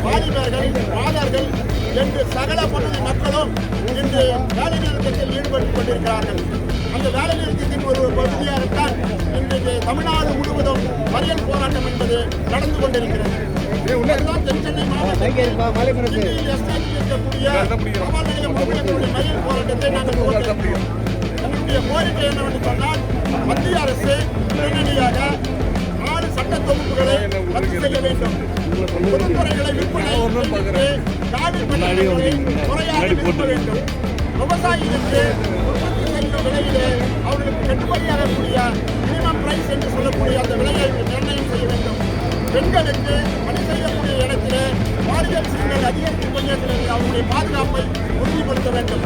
வாலிபர்கள் மாதர்கள் என்று சகல பகுதி மக்களும் இன்று வேலை நிறுத்தத்தில் ஈடுபட்டுக் கொண்டிருக்கிறார்கள். அந்த வேலை நிறுத்தத்தின் ஒரு பகுதியாகத்தான் இன்றைக்கு தமிழ்நாடு முழுவதும் மறியல் போராட்டம் என்பது நடந்து கொண்டிருக்கிறது. இதுதான் தென் சென்னை மாவட்டத்தில் இருக்கக்கூடிய மறியல் போராட்டத்தை நாங்கள் கோரிக்கை என்னவென்று சொன்னால் மத்திய அரசு உடனடியாக சட்ட தொகுப்புகளை ரத்து செய்ய வேண்டும். பொதுத்துறைகளை விற்பனை காவி பணியாளர்களை முறையாக விற்க வேண்டும். விவசாயிகளுக்கு உற்பத்தி செய்யும் விலையிலே அவர்களுக்கு கட்டுப்படியாகக்கூடிய மினிமம் பிரைஸ் என்று சொல்லக்கூடிய அந்த விலையை நிர்ணயம் செய்ய வேண்டும். பெண்களுக்கு பணி செய்யக்கூடிய இடத்திலே பாலியல் சீண்டல் அதிகரிக்கும் பணியாற்றினர் அவருடைய பாதுகாப்பை உறுதிப்படுத்த வேண்டும்.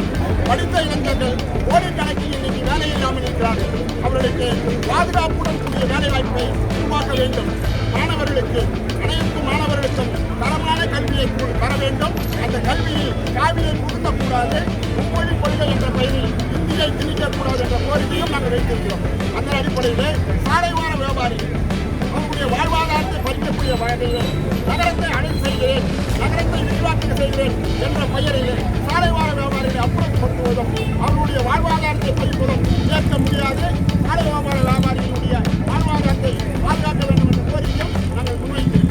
படித்த இளைஞர்கள் கோடிக்கணக்கில் இன்னைக்கு வேலை இல்லாமல் இருக்கிறார்கள். அவர்களுக்கு பாதுகாப்புடன் கூடிய வேலை வாய்ப்பை உருவாக்க வேண்டும். மாணவர்களுக்கு அனைத்து மாணவர்களுக்கும் தரமான கல்வியை தர வேண்டும். அந்த கல்வியில் காவியை புகுத்தக்கூடாது மும்மொழி கொள்கை என்ற பெயரில் இந்தியை திணிக்கக்கூடாது என்ற கோரிக்கையும் நாங்கள் வைத்திருக்கிறோம். அந்த அடிப்படையில் சாலைவான வியாபாரிகள் அவங்களுடைய வாழ்வாதாரத்தை பறிக்கக்கூடிய வகையில் வியாபாரம் செய்கிறேன் என்ற பெயரிலே சாலை வாழ வியாபாரிகளை அப்புறப்படுத்துவதும் அவருடைய வாழ்வாதாரத்தை பறிப்பதும் ஏற்க முடியாது சாலை வியாபார வியாபாரிகளுடைய வாழ்வாதாரத்தை பாதுகாக்க வேண்டும் என்ற கோரிக்கையும் நாங்கள் முன்வைத்தேன்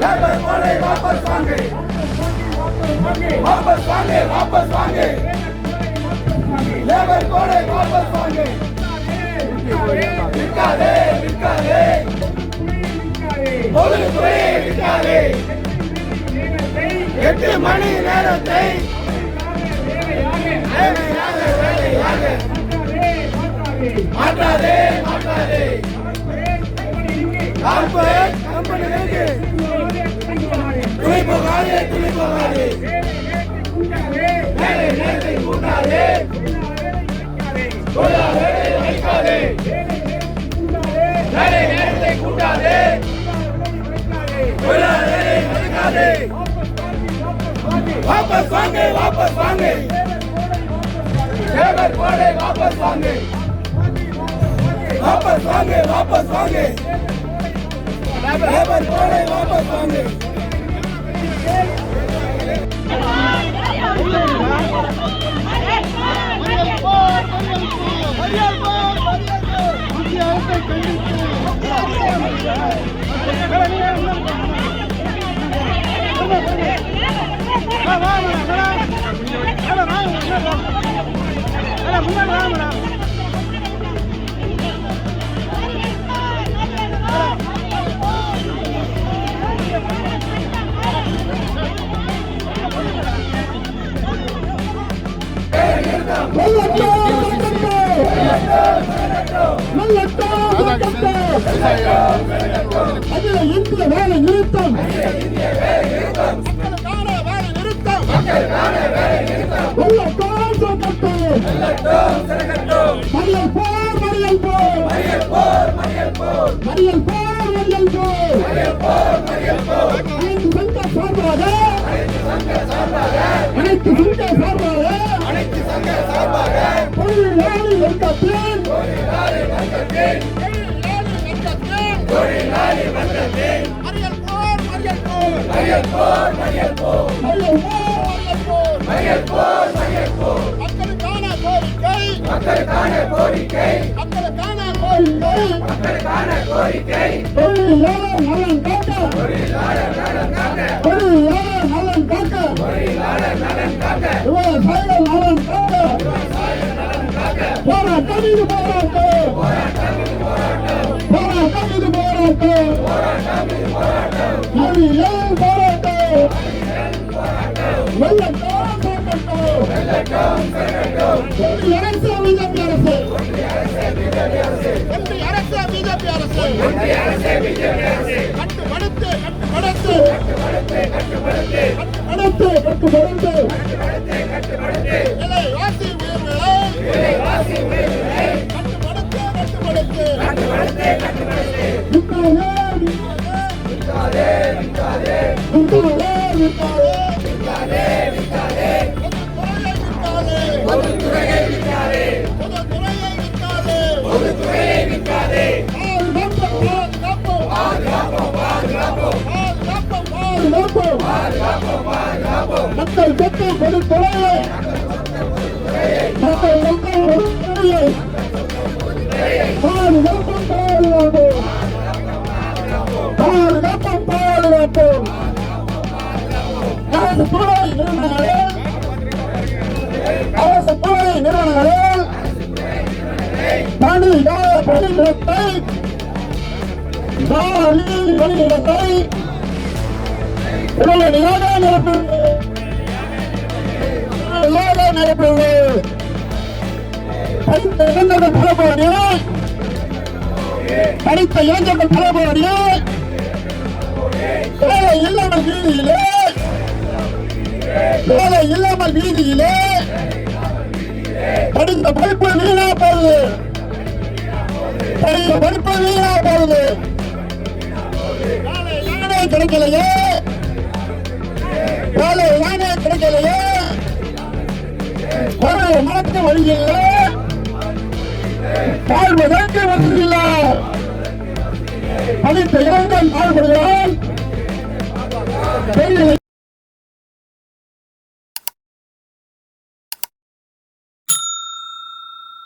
லேபர் கோடை வாபஸ் வாங்க நிற்காதே நிற்காதே தொழில்துறை விற்காதே எட்டு மணி நேரத்தை மாற்றாதே மாற்றாதே. கார்பரேட் கம்பெனிகளுக்கு துணை போகாதே துணை போகாதே வேலை நேரத்தை கூட்டாதே. தொழிலாளர்களை வைக்காதே. வேலை वापस मांगे वापस मांगे लेबर पड़े वापस मांगे वापस मांगे वापस मांगे लेबर पड़े वापस मांगे Come on, come. அதில் இந்திய வேலை நிறுத்தம். மறியல் போர் மறியல் போர் அனைத்து சங்க சார்பாக அனைத்து சங்க சார்பாக தொழிலாளி வர்க்கத்தின் தொழிலாளி மறியல் போர் மறியல் போர் மறியல் போர் மறியல் போர் மக்களுக்கான கோரிக்கை. மக்களுக்கான கோரிக்கை. மக்களுக்கான கோரிக்கை தொழிலாளர் நலன் காக்க தொழிலாளர் நலன் காக்க விவசாயிகள் நலன் காக்க போராட்டம் இது போராட்டம் போராட்டம் இது போராட்டம் மறியல் போராட்டம் வெள்ளக்காலம் போராட்டம் ஒன்றிய அரசு பிஜேபி அரசு ஒன்றிய அரசு பிஜேபி அரசு கட்டுப்படுத்து கட்டுப்படுத்து கட்டுப்படுத்து கட்டுப்படுத்து விலை வாசி உயர்வுகளை கட்டுப்படுத்து கட்டுப்படுத்து விற்காதே அரசு துறை நிறுவனங்களில் பணி பணியிடத்தை காலி பணியிடத்தை உடனடியாக நிரப்புள்ளது உடனடியாக நிரப்புள்ளது படித்த இளைஞர்கள் தலைமுறையில் படித்த இளைஞர்கள் தலைமுறையில் வேலை இல்லாமல் வீதியிலே வேலை இல்லாமல் வீதியிலே படிப்பு வீணா போகுது படித்த படிப்பு வீணா போகுது வேலை கிடைக்கலையே. வேலை யானே கிடைக்கலையே. ஒரு மாற்று வழியில் வாழ்வதற்கு வசதியில்லை படித்த இளைஞன்